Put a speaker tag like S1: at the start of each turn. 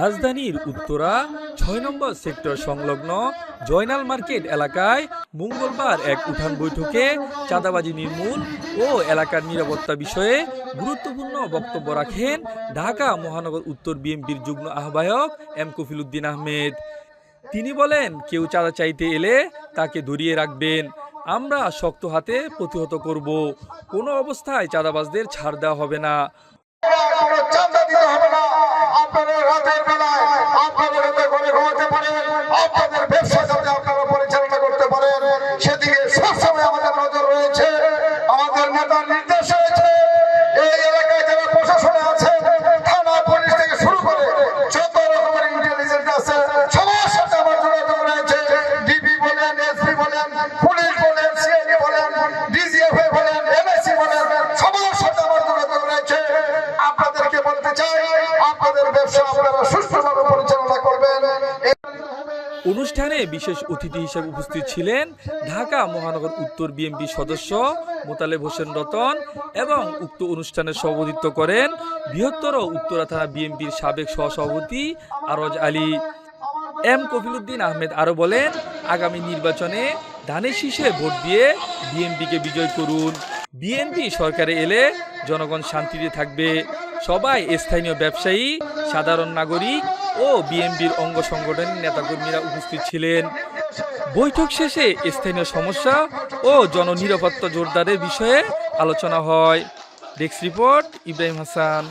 S1: রাজধানীর উত্তরা ছয় নম্বর সেক্টর সংলগ্ন জয়নাল মার্কেট এলাকায় মঙ্গলবার এক উঠান বৈঠকে চাঁদাবাজি নির্মূল ও এলাকার নিরাপত্তা বিষয়ে গুরুত্বপূর্ণ বক্তব্য রাখেন ঢাকা মহানগর উত্তর বিএনপির যুগ্ম আহ্বায়ক এম কফিলুদ্দিন আহমেদ তিনি বলেন কেউ চাঁদা চাইতে এলে তাকে ধরিয়ে রাখবেন আমরা শক্ত হাতে প্রতিহত করব কোনো অবস্থায় চাঁদাবাজদের ছাড় দেওয়া হবে না
S2: আপনাদের রাতের বেলায় আপনাদের ঘরে ঘুমাতে পারেন আপনাদের ব্যবসা আপনাদের ব্যবসা আপনারা সুস্থভাবে পরিচালনা করবেন
S1: অনুষ্ঠানে বিশেষ অতিথি হিসেবে উপস্থিত ছিলেন ঢাকা মহানগর উত্তর বিএমপি সদস্য মোতালেব হোসেন রতন এবং উক্ত অনুষ্ঠানে সভাপতিত্ব করেন বৃহত্তর উত্তরা থানা বিএমপির সাবেক সহসভাপতি আরজ আলী এম কফিলুদ্দিন আহমেদ আরও বলেন আগামী নির্বাচনে ধানের শীষে ভোট দিয়ে বিএনপিকে বিজয় করুন বিএনপি সরকারে এলে জনগণ শান্তিতে থাকবে সবাই স্থানীয় ব্যবসায়ী সাধারণ নাগরিক ও বিএমবির অঙ্গ সংগঠনের নেতাকর্মীরা উপস্থিত ছিলেন বৈঠক শেষে স্থানীয় সমস্যা ও জননিরাপত্তা জোরদারের বিষয়ে আলোচনা হয় ডেস্ক রিপোর্ট ইব্রাহিম হাসান